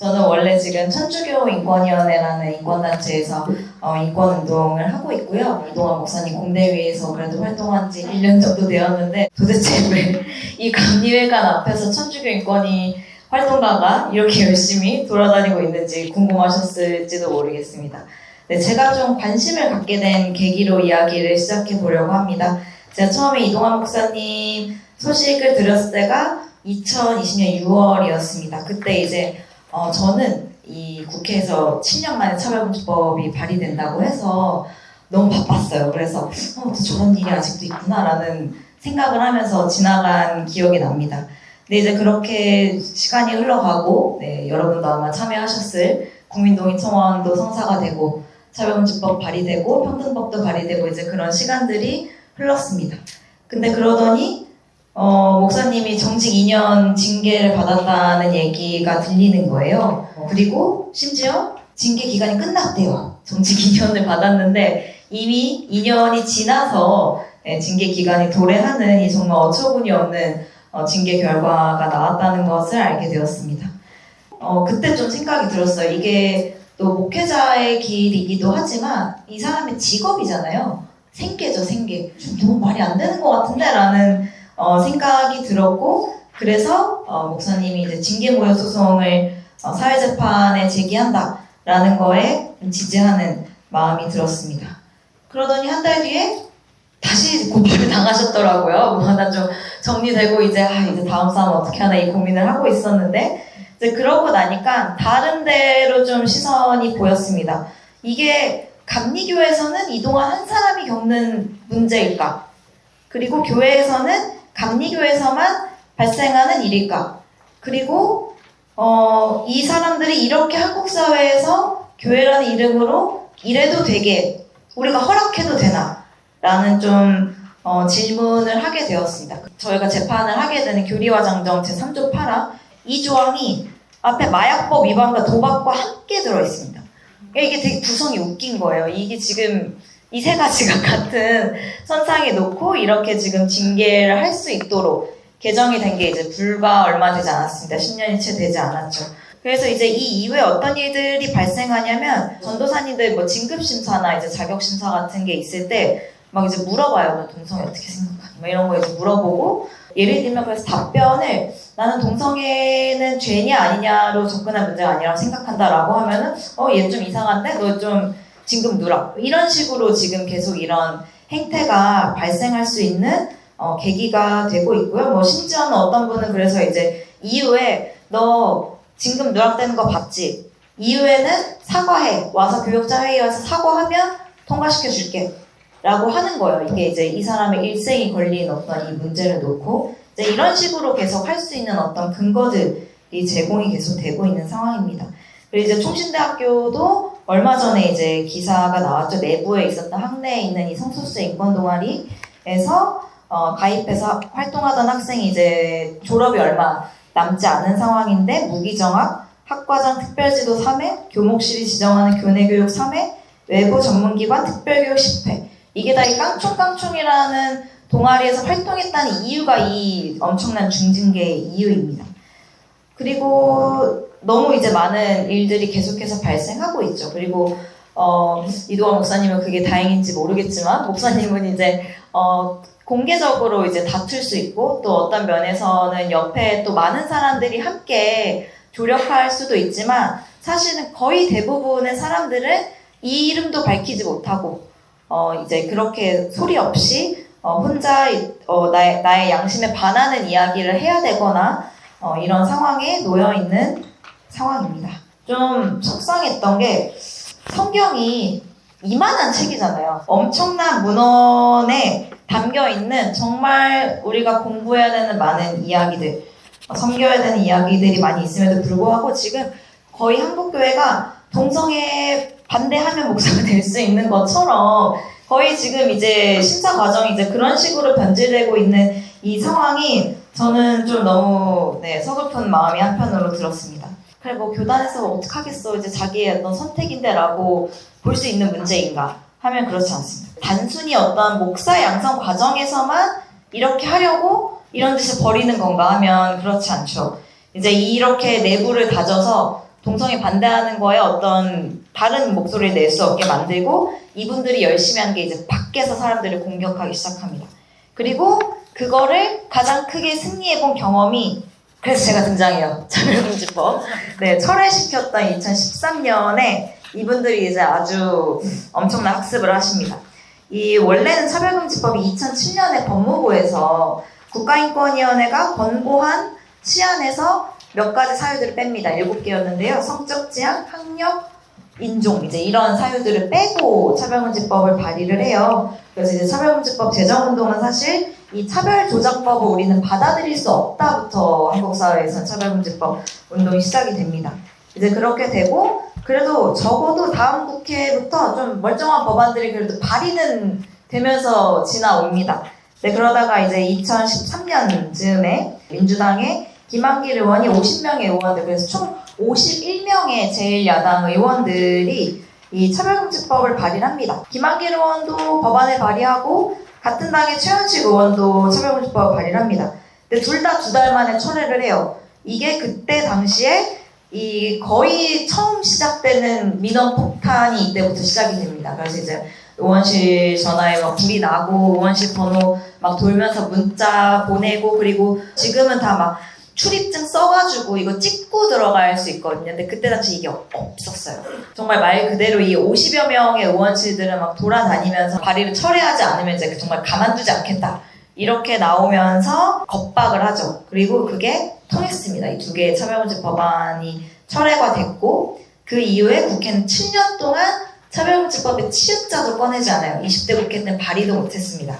저는 원래 지금 천주교 인권위원회라는 인권단체에서 어, 인권운동을 하고 있고요. 이동환 목사님 공대위에서 그래도 활동한 지 1년 정도 되었는데 도대체 왜 이 감리회관 앞에서 천주교 인권위 활동가가 이렇게 열심히 돌아다니고 있는지 궁금하셨을지도 모르겠습니다. 네, 제가 좀 관심을 갖게 된 계기로 이야기를 시작해 보려고 합니다. 제가 처음에 이동환 목사님 소식을 들었을 때가 2020년 6월이었습니다. 그때 이제 어, 저는 이 국회에서 7년 만에 차별금지법이 발의된다고 해서 너무 바빴어요. 그래서 어, 또 저런 일이 아직도 있구나라는 생각을 하면서 지나간 기억이 납니다. 근데 이제 그렇게 시간이 흘러가고 네, 여러분도 아마 참여하셨을 국민동의청원도 성사가 되고 차별금지법 발의되고 평등법도 발의되고 이제 그런 시간들이 흘렀습니다. 근데 그러더니 어, 목사님이 정직 2년 징계를 받았다는 얘기가 들리는 거예요. 그리고 심지어 징계 기간이 끝났대요. 정직 2년을 받았는데 이미 2년이 지나서 예, 징계 기간이 도래하는 이 정말 어처구니 없는 어, 징계 결과가 나왔다는 것을 알게 되었습니다. 어, 그때 좀 생각이 들었어요. 이게 또 목회자의 길이기도 하지만 이 사람의 직업이잖아요. 생계죠, 생계. 좀 너무 말이 안 되는 것 같은데? 라는 어, 생각이 들었고, 그래서 어, 목사님이 이제 징계모여 소송을 어, 사회재판에 제기한다라는 거에 좀 지지하는 마음이 들었습니다. 그러더니 한 달 뒤에 다시 고발을 당하셨더라고요. 뭐, 난좀 정리되고 이제, 아, 이제 다음 싸움 어떻게 하나 이 고민을 하고 있었는데, 이제 그러고 나니까 다른 데로 좀 시선이 보였습니다. 이게 감리교에서는 이동한 한 사람이 겪는 문제일까? 그리고 교회에서는 감리교에서만 발생하는 일일까? 그리고 어, 이 사람들이 이렇게 한국 사회에서 교회라는 이름으로 이래도 되게 우리가 허락해도 되나? 라는 좀 어, 질문을 하게 되었습니다. 저희가 재판을 하게 되는 교리와 장정 제3조 8항 이 조항이 앞에 마약법 위반과 도박과 함께 들어 있습니다. 이게 되게 구성이 웃긴 거예요. 이게 지금 이 세 가지가 같은 선상에 놓고 이렇게 지금 징계를 할 수 있도록 개정이 된 게 이제 불과 얼마 되지 않았습니다. 10년이 채 되지 않았죠. 그래서 이제 이 이후에 어떤 일들이 발생하냐면 전도사님들 뭐 진급 심사나 이제 자격 심사 같은 게 있을 때 막 이제 물어봐요. 너 동성애 어떻게 생각하니? 뭐 이런 거 이제 물어보고 예를 들면 그래서 답변을 나는 동성애는 죄냐 아니냐로 접근할 문제가 아니라고 생각한다라고 하면은 어 얘 좀 이상한데 너 좀 진급 누라 이런 식으로 지금 계속 이런 행태가 발생할 수 있는 어, 계기가 되고 있고요. 뭐 심지어는 어떤 분은 그래서 이제 이후에 너 진급 누락되는 거 봤지? 이후에는 사과해 와서 교육자 회의 와서 사과하면 통과시켜 줄게. 라고 하는 거예요. 이게 이제 이 사람의 일생이 걸린 어떤 이 문제를 놓고 이제 이런 식으로 계속 할 수 있는 어떤 근거들이 제공이 계속 되고 있는 상황입니다. 그리고 이제 총신대학교도 얼마 전에 이제 기사가 나왔죠. 내부에 있었던 학내에 있는 이 성소수 인권 동아리에서 어, 가입해서 활동하던 학생이 이제 졸업이 얼마 남지 않은 상황인데 무기정학, 학과장 특별지도 3회, 교목실이 지정하는 교내교육 3회, 외부 전문기관 특별교육 10회, 이게 다 이 깡총깡총이라는 동아리에서 활동했다는 이유가 이 엄청난 중징계의 이유입니다. 그리고 너무 이제 많은 일들이 계속해서 발생하고 있죠. 그리고 어, 이도환 목사님은 그게 다행인지 모르겠지만 목사님은 이제 어, 공개적으로 이제 다툴 수 있고 또 어떤 면에서는 옆에 또 많은 사람들이 함께 조력할 수도 있지만 사실은 거의 대부분의 사람들은 이 이름도 밝히지 못하고 어, 이제 그렇게 소리 없이 어, 혼자 어, 나의, 나의 양심에 반하는 이야기를 해야 되거나 어, 이런 상황에 놓여 있는 상황입니다. 좀 속상했던 게 성경이 이만한 책이잖아요. 엄청난 문헌에 담겨 있는 정말 우리가 공부해야 되는 많은 이야기들, 어, 섬겨야 되는 이야기들이 많이 있음에도 불구하고 지금 거의 한국 교회가 동성애 반대하면 목사가 될 수 있는 것처럼 거의 지금 이제 심사 과정이 이제 그런 식으로 변질되고 있는 이 상황이 저는 좀 너무 네, 서글픈 마음이 한편으로 들었습니다. 그래 뭐 교단에서 어떡하겠어 이제 자기의 어떤 선택인데라고 볼 수 있는 문제인가 하면 그렇지 않습니다. 단순히 어떤 목사 양성 과정에서만 이렇게 하려고 이런 짓을 버리는 건가 하면 그렇지 않죠. 이제 이렇게 내부를 다져서 동성애 반대하는 거에 어떤 다른 목소리를 낼 수 없게 만들고 이분들이 열심히 한 게 이제 밖에서 사람들을 공격하기 시작합니다. 그리고 그거를 가장 크게 승리해 본 경험이 그래서 제가 등장해요. 차별금지법. 네, 철회시켰던 2013년에 이분들이 이제 아주 엄청난 학습을 하십니다. 이 원래는 차별금지법이 2007년에 법무부에서 국가인권위원회가 권고한 시안에서 몇 가지 사유들을 뺍니다. 일곱 개였는데요. 성적 지향, 학력, 인종 이제 이런 사유들을 빼고 차별금지법을 발의를 해요. 그래서 이제 차별금지법 제정 운동은 사실 이 차별조작법을 우리는 받아들일 수 없다부터 한국 사회에서 차별금지법 운동이 시작이 됩니다. 이제 그렇게 되고 그래도 적어도 다음 국회부터 좀 멀쩡한 법안들이 그래도 발의는 되면서 지나옵니다. 네, 그러다가 이제 2013년 즈음에 민주당의 김한길 의원이 50명의 의원들, 그래서 총 51명의 제1야당 의원들이 이 차별금지법을 발의를 합니다. 김한길 의원도 법안을 발의하고 같은 당의 최현식 의원도 차별금지법을 발의를 합니다. 근데 둘 다 두 달 만에 철회를 해요. 이게 그때 당시에 이 거의 처음 시작되는 민원 폭탄이 이때부터 시작이 됩니다. 그래서 이제 의원실 전화에 막 불이 나고 의원실 번호 막 돌면서 문자 보내고 그리고 지금은 다 막 출입증 써가지고 이거 찍고 들어갈 수 있거든요. 근데 그때 당시 이게 없었어요. 정말 말 그대로 이 50여 명의 의원실들은 막 돌아다니면서 발의를 철회하지 않으면 이제 정말 가만두지 않겠다. 이렇게 나오면서 겁박을 하죠. 그리고 그게 통했습니다. 이 두 개의 차별금지 법안이 철회가 됐고 그 이후에 국회는 7년 동안 차별금지법의 치읓자도 꺼내지 않아요. 20대 국회 때는 발의도 못했습니다.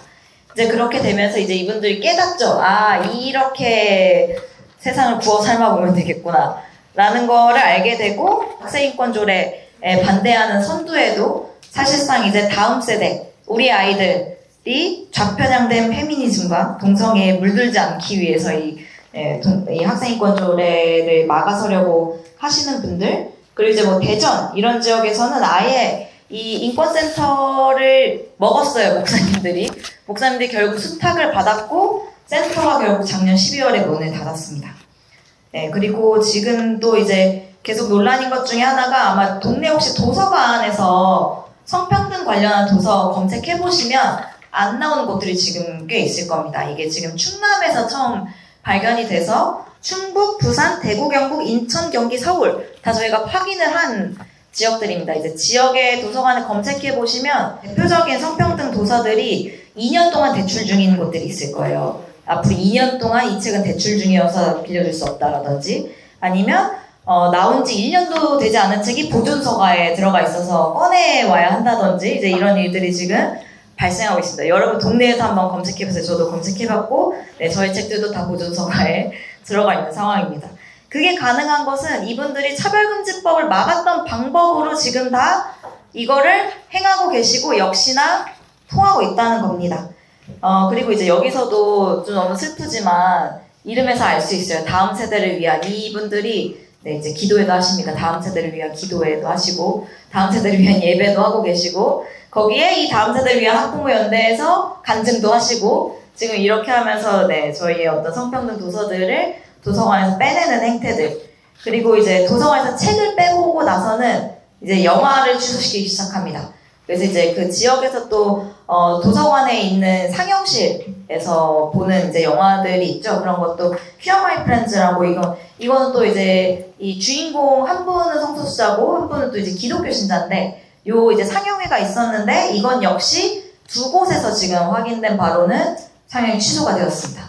이제 그렇게 되면서 이제 이분들이 깨닫죠. 아 이렇게 세상을 구워 삶아 보면 되겠구나. 라는 거를 알게 되고 학생인권 조례에 반대하는 선두에도 사실상 이제 다음 세대 우리 아이들이 좌편향된 페미니즘과 동성애에 물들지 않기 위해서 이, 예, 동- 이 학생인권 조례를 막아서려고 하시는 분들 그리고 이제 뭐 대전 이런 지역에서는 아예 이 인권센터를 먹었어요 목사님들이 목사님들이 결국 수탁을 받았고 센터가 결국 작년 12월에 문을 닫았습니다. 네 그리고 지금 또 이제 계속 논란인 것 중에 하나가 아마 동네 혹시 도서관에서 성평등 관련한 도서 검색해 보시면 안 나오는 곳들이 지금 꽤 있을 겁니다. 이게 지금 충남에서 처음 발견이 돼서 충북, 부산, 대구, 경북, 인천, 경기, 서울 다 저희가 확인을 한 지역들입니다. 이제 지역의 도서관을 검색해 보시면 대표적인 성평등 도서들이 2년 동안 대출 중인 곳들이 있을 거예요. 앞으로 2년 동안 이 책은 대출 중이어서 빌려줄 수 없다라든지 아니면 어, 나온 지 1년도 되지 않은 책이 보존서가에 들어가 있어서 꺼내와야 한다든지 이제 이런 일들이 지금 발생하고 있습니다. 여러분 동네에서 한번 검색해보세요. 저도 검색해봤고 네, 저희 책들도 다 보존서가에 들어가 있는 상황입니다. 그게 가능한 것은 이분들이 차별금지법을 막았던 방법으로 지금 다 이거를 행하고 계시고 역시나 통하고 있다는 겁니다. 어, 그리고 이제 여기서도 좀 너무 슬프지만 이름에서 알 수 있어요. 다음 세대를 위한 이분들이 네, 이제 기도회도 하십니다. 다음 세대를 위한 기도회도 하시고 다음 세대를 위한 예배도 하고 계시고 거기에 이 다음 세대를 위한 학부모 연대에서 간증도 하시고 지금 이렇게 하면서 네, 저희의 어떤 성평등 도서들을 도서관에서 빼내는 행태들 그리고 이제 도서관에서 책을 빼보고 나서는 이제 영화를 취소시키기 시작합니다. 그래서 이제 그 지역에서 또 어, 도서관에 있는 상영실에서 보는 이제 영화들이 있죠. 그런 것도 Fear My Friends라고 이거 이거는 또 이제 이 주인공 한 분은 성소수자고 한 분은 또 이제 기독교 신자인데 요 이제 상영회가 있었는데 이건 역시 두 곳에서 지금 확인된 바로는 상영이 취소가 되었습니다.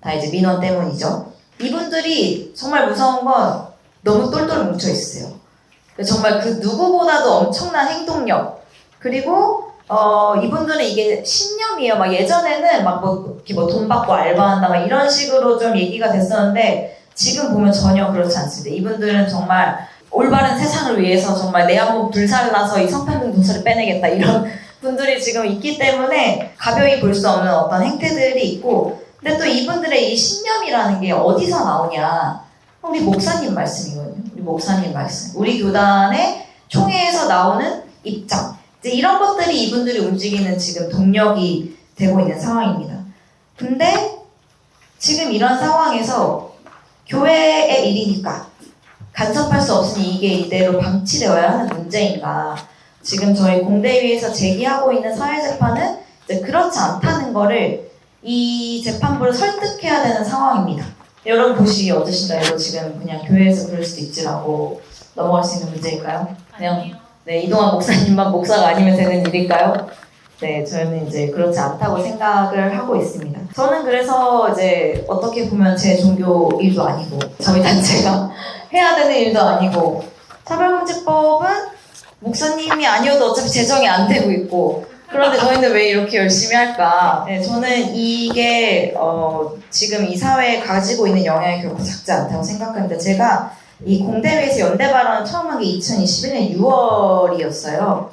다 이제 민원 때문이죠. 이분들이 정말 무서운 건 너무 똘똘 뭉쳐 있어요. 정말 그 누구보다도 엄청난 행동력 그리고 어 이분들은 이게 신념이에요. 막 예전에는 막 뭐 이렇게 뭐 돈 받고 알바한다 막 이런 식으로 좀 얘기가 됐었는데 지금 보면 전혀 그렇지 않습니다. 이분들은 정말 올바른 세상을 위해서 정말 내 한번 불살라서 이 성평등 도서를 빼내겠다 이런 분들이 지금 있기 때문에 가벼이 볼 수 없는 어떤 행태들이 있고 근데 또 이분들의 이 신념이라는 게 어디서 나오냐 우리 목사님 말씀이거든요. 우리 목사님 말씀. 우리 교단의 총회에서 나오는 입장. 이제 이런 것들이 이분들이 움직이는 지금 동력이 되고 있는 상황입니다. 근데 지금 이런 상황에서 교회의 일이니까 간섭할 수 없으니 이게 이대로 방치되어야 하는 문제인가. 지금 저희 공대위에서 제기하고 있는 사회재판은 이제 그렇지 않다는 거를 이 재판부를 설득해야 되는 상황입니다. 여러분 보시기 어떠신가요? 지금 그냥 교회에서 그럴 수도 있지라고 넘어갈 수 있는 문제일까요? 그냥 네, 이동환 목사님만 목사가 아니면 되는 일일까요? 네, 저는 이제 그렇지 않다고 생각을 하고 있습니다. 저는 그래서 이제 어떻게 보면 제 종교 일도 아니고 저희 단체가 해야 되는 일도 아니고 차별금지법은 목사님이 아니어도 어차피 제정이 안 되고 있고 그런데 저희는 왜 이렇게 열심히 할까? 네, 저는 이게 어, 지금 이 사회에 가지고 있는 영향이 결코 작지 않다고 생각하는데 제가 이 공대회에서 연대 발언을 처음 한 게 2021년 6월이었어요.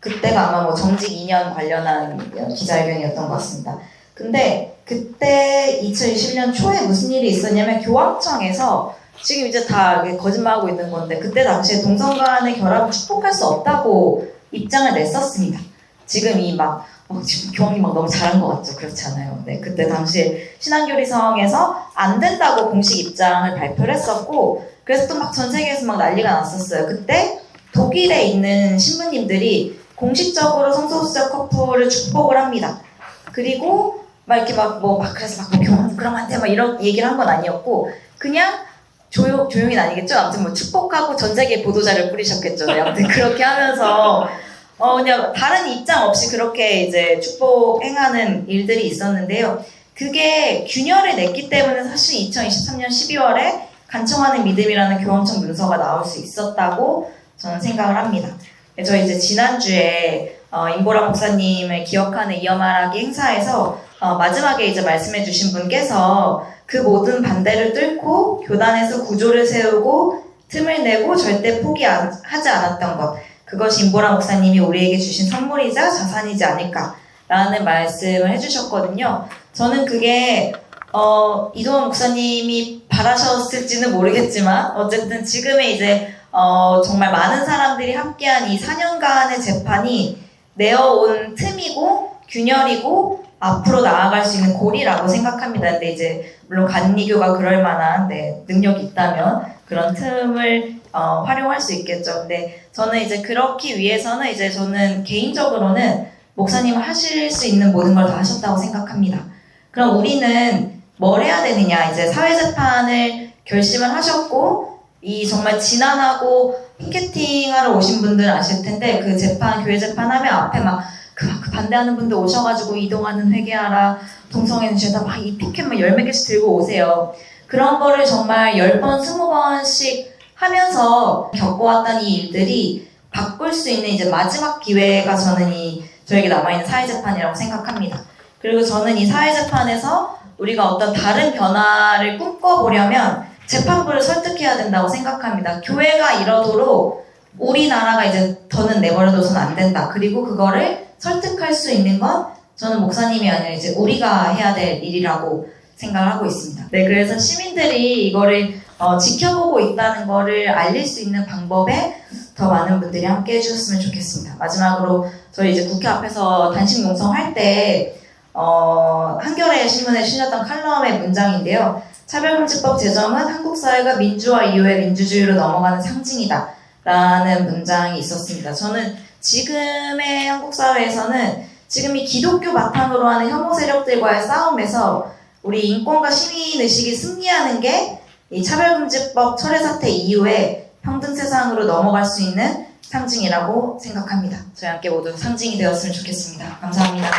그때가 아마 뭐 정직 2년 관련한 기자회견이었던 것 같습니다. 근데 그때 2021년 초에 무슨 일이 있었냐면 교황청에서 지금 이제 다 거짓말하고 있는 건데 그때 당시에 동성 간의 결합을 축복할 수 없다고 입장을 냈었습니다. 지금 이막 어, 지금 교황님 막 너무 잘한 것 같죠? 그렇지 않아요. 네, 그때 당시에 신한교리성에서 안 된다고 공식 입장을 발표를 했었고 그래서 또 막 전 세계에서 막 난리가 났었어요. 그때 독일에 있는 신부님들이 공식적으로 성소수자 커플을 축복을 합니다. 그리고 막 이렇게 막 뭐 막 그래서 막뭐 교황 그럼 안 돼 막 이런 얘기를 한 건 아니었고 그냥 조용 조용히는 아니겠죠. 아무튼 뭐 축복하고 전 세계 보도자를 뿌리셨겠죠. 네, 아무튼 그렇게 하면서 어 그냥 다른 입장 없이 그렇게 이제 축복 행하는 일들이 있었는데요. 그게 균열을 냈기 때문에 사실 2023년 12월에 간청하는 믿음이라는 교황청 문서가 나올 수 있었다고 저는 생각을 합니다. 네, 저희 이제 지난주에 어, 임보라 목사님을 기억하는 이어말하기 행사에서 어, 마지막에 이제 말씀해 주신 분께서 그 모든 반대를 뚫고 교단에서 구조를 세우고 틈을 내고 절대 포기하지 않았던 것 그것이 임보라 목사님이 우리에게 주신 선물이자 자산이지 않을까라는 말씀을 해주셨거든요. 저는 그게 어, 이동원 목사님이 바라셨을지는 모르겠지만 어쨌든 지금의 이제 어, 정말 많은 사람들이 함께한 이 4년간의 재판이 내어온 틈이고 균열이고 앞으로 나아갈 수 있는 고리라고 생각합니다. 근데 이제 물론 간리교가 그럴 만한 네, 능력이 있다면 그런 틈을 어, 활용할 수 있겠죠. 근데 저는 이제 그렇기 위해서는 이제 저는 개인적으로는 목사님 하실 수 있는 모든 걸 다 하셨다고 생각합니다. 그럼 우리는 뭘 해야 되느냐? 이제 사회재판을 결심을 하셨고 이 정말 지난하고 피켓팅하러 오신 분들은 아실 텐데 그 재판 교회 재판하면 앞에 막 그, 그 반대하는 분들 오셔가지고 이동하는 회개하라 동성애는 죄다 막 이 피켓만 열몇 개씩 들고 오세요. 그런 거를 정말 열 번, 스무 번씩 하면서 겪어왔던 이 일들이 바꿀 수 있는 이제 마지막 기회가 저는 이 저에게 남아있는 사회재판이라고 생각합니다. 그리고 저는 이 사회재판에서 우리가 어떤 다른 변화를 꿈꿔보려면 재판부를 설득해야 된다고 생각합니다. 교회가 이러도록 우리나라가 이제 더는 내버려둬서는 안 된다. 그리고 그거를 설득할 수 있는 건 저는 목사님이 아니라 이제 우리가 해야 될 일이라고 생각을 하고 있습니다. 네, 그래서 시민들이 이거를 어, 지켜보고 있다는 거를 알릴 수 있는 방법에 더 많은 분들이 함께 해주셨으면 좋겠습니다. 마지막으로 저희 이제 국회 앞에서 단식 농성할 때 어, 한겨레 신문에 실렸던 칼럼의 문장인데요. 차별금지법 제정은 한국 사회가 민주화 이후의 민주주의로 넘어가는 상징이다. 라는 문장이 있었습니다. 저는 지금의 한국 사회에서는 지금 이 기독교 바탕으로 하는 혐오 세력들과의 싸움에서 우리 인권과 시민의식이 승리하는 게 이 차별금지법 철회 사태 이후에 평등 세상으로 넘어갈 수 있는 상징이라고 생각합니다. 저희 함께 모두 상징이 되었으면 좋겠습니다. 감사합니다.